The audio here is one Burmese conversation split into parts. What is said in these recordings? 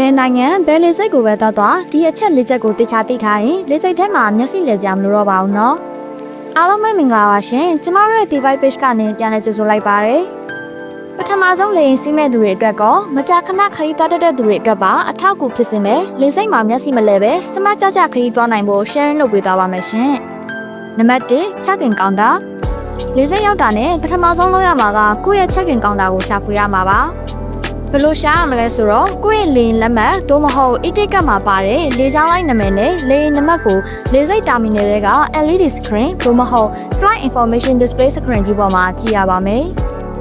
ဘယ်နိုင်ငံဘယ်လေစိတ်ကိုပဲတော့တော့ဒီအချက်လေးချက်ကိုတေချာသိခိုင်းလေစိတ်ထဲမှာမျက်စိလဲစရာမလိုတော့ပါဘူးနော်အားလုံးပဲမင်္ဂလာပါရှင်ကျမတို့ရဲ့ device page ကနေပြန်လဲကြိုဆိုလိုက်ပါရစေပထမဆုံးလေရင်စီးမဲ့သူတွေအတွက်ကောမကြာခဏခရီးသွားတတ်တဲ့သူတွေအတွက်ပါအထောက်အကူဖြစ်စေမယ်လေစိတ်မှာမျက်စိမလဲပဲစမတ်ကြကြခရီးသွားနိုင်ဖို့ share လုပ်ပေးသွားပါမယ်ရှင်နံပါတ်1 check in counter လေစိတ်ရောက်တာနဲ့ပထမဆုံးလုပ်ရမှာကကိုယ့်ရဲ့ check in counter ကိုရှာဖွေရမှာပါ ဘယ်လိုရှာရမလဲဆိုတော့ကိုယ့်ရဲ့လေယာဉ်လက်မှတ်သို့မဟုတ် e-ticket မှာပါတဲ့လေကြောင်းလိုင်းနာမည်နဲ့လေယာဉ်နံပါတ်ကိုလေစိတ်တာမီနယ်တွေက LED screen သို့မဟုတ် flight information display screen ကြီးပေါ်မှာကြည့်ရပါမယ်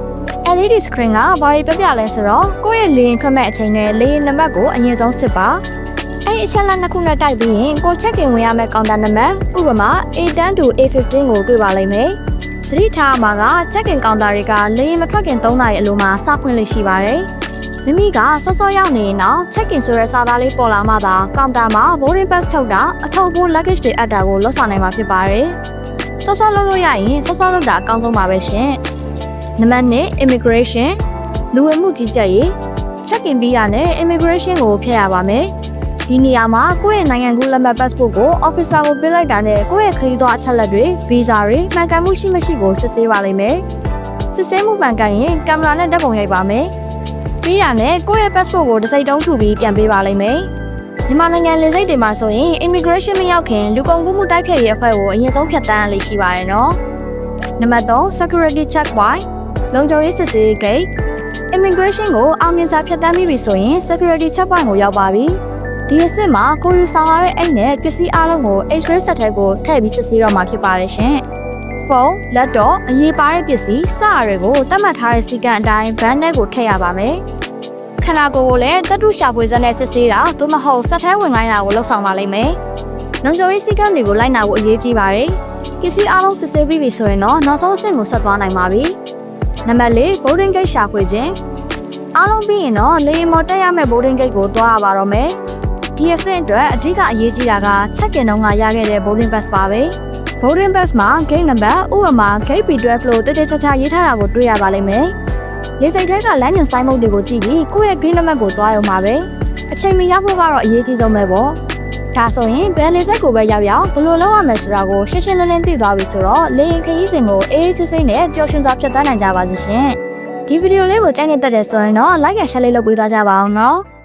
။ LED screen ကဘာတွေပြပြလဲဆိုတော့ကိုယ့်ရဲ့လေယာဉ်ထွက်မဲ့အချိန်နဲ့လေယာဉ်နံပါတ်ကိုအရင်ဆုံးစစ်ပါ။အဲ့ဒီအချက်လက်နှစ်ခုနဲ့တိုက်ပြီးရင်ကို check in ဝင်ရမယ့်ကောင်တာနံပါတ်ဥပမာ A10 to A15 ကိုတွေ့ပါလိမ့်မယ်။သတိထားမှာက check in ကောင်တာတွေကလေယာဉ်မထွက်ခင်3နာရီအလိုမှာစဖွင့်လို့ရှိပါတယ်။ မိမိကစောစောရောက်နေရင်တော့ check in ဆိုတဲ့စာသားလေးပေါ်လာမှသာကောင်တာမှာ boarding pass ထုတ်တာအထောက်အပိုး luggage တွေအပ်တာကိုလွတ်ဆောင်နိုင်မှာဖြစ်ပါတယ်။စောစောလုပ်လို့ရရင်စောစောလုပ်တာအကောင်းဆုံးပါပဲရှင်။နံပါတ်1 immigration လူဝင်မှုကြီးကြပ်ရေး check in ပြီးတာနဲ့ immigration ကိုဖျက်ရပါမယ်။ဒီနေရာမှာကိုယ့်ရဲ့နိုင်ငံကူးလက်မှတ် passport ကို officer ကိုပေးလိုက်တာနဲ့ကိုယ့်ရဲ့ခရီးသွားအချက်လက်တွေ visa တွေမှန်ကန်မှုရှိမရှိကိုစစ်ဆေးပါလိမ့်မယ်။စစ်ဆေးမှုမှန်ကန်ရင်ကင်မရာနဲ့ဓာတ်ပုံရိုက်ပါမယ်။ ပြီးရနဲ့ကိုယ့်ရဲ့ passport ကိုတစ်စိတ်တုံးထုပြီးပြန်ပေးပါလိမ့်မယ်။မြန်မာနိုင်ငံလေဆိပ်တွေမှာဆိုရင် immigration မရောက်ခင်လူကုန်ကူးမှုတိုက်ဖျက်ရေးအဖွဲ့ကိုအရင်ဆုံးဖြတ်တန်းရလိမ့်ရှိပါတယ်နော်။နံပါတ်3 security check point လုံခြုံရေးစစ်ဆေးရေး gate immigration ကိုအောင်မြင်စွာဖြတ်တန်းပြီးပြီဆိုရင် security check point ကိုရောက်ပါပြီ။ဒီအစစ်မှာကိုယူဆောင်ရတဲ့အိတ်နဲ့ပစ္စည်းအလုံးကို X-ray ဆက်ထဲကိုထည့်ပြီးစစ်ဆေးတော့မှာဖြစ်ပါတယ်ရှင်။ ဖုန်း၊လက်တော့အရေးပါတဲ့ပစ္စည်းစရတွေကိုတတ်မှတ်ထားတဲ့စီကံအတိုင်းဘန်းထဲကိုထည့်ရပါမယ်။ခန္ဓာကိုယ်ကိုလည်းတတုရှာဖွေစက်နဲ့စစ်ဆေးတာသို့မဟုတ်စက်ထဲဝင်ခိုင်းတာကိုလုပ်ဆောင်ပါလိမ့်မယ်။လုံခြုံရေးစည်းကမ်းတွေကိုလိုက်နာဖို့အရေးကြီးပါတယ်။ပစ္စည်းအလုံးစစ်ဆေးပြီးပြီဆိုရင်တော့နောက်ဆုံးအဆင့်ကိုဆက်သွားနိုင်ပါပြီ။နံပါတ်၄ boarding gate ရှာဖွေခြင်းအားလုံးပြီးရင်တော့လေယာဉ်ပေါ်တက်ရမယ့် boarding gate ကိုသွားရပါတော့မယ်။ဒီအဆင့်အတွက်အဓိကအရေးကြီးတာက check-in တုန်းကရခဲ့တဲ့ boarding pass ပါပဲ။ boarding pass မှာ gate number ဥပမာ gate B12 လို့တည်တည်ချာချာရေးထားတာကိုတွေ့ရပါလိမ့်မယ်။လေစိတ်ထဲကလမ်းညွှန်ဆိုင်မုတ်တွေကိုကြည့်ပြီးကိုယ့်ရဲ့ gate number ကိုသွားရုံပါပဲ။အချိန်မီရောက်ဖို့ကတော့အရေးကြီးဆုံးပဲပေါ့။ဒါဆိုရင်ဘယ်လေစိတ်ကိုပဲရောက်ရောက်ဘယ်လိုလုပ်ရမလဲဆိုတာကိုရှင်းရှင်းလင်းလင်းသိသွားပြီဆိုတော့လေရင်ခရီးစဉ်ကိုအေးအေးဆေးဆေးနဲ့ပျော်ရွှင်စွာဖြတ်သန်းနိုင်ကြပါစေရှင်။ဒီဗီဒီယိုလေးကိုကြိုက်နေတတ်တယ်ဆိုရင်တော့ like and share လေးလုပ်ပေးသွားကြပါအောင်နော်။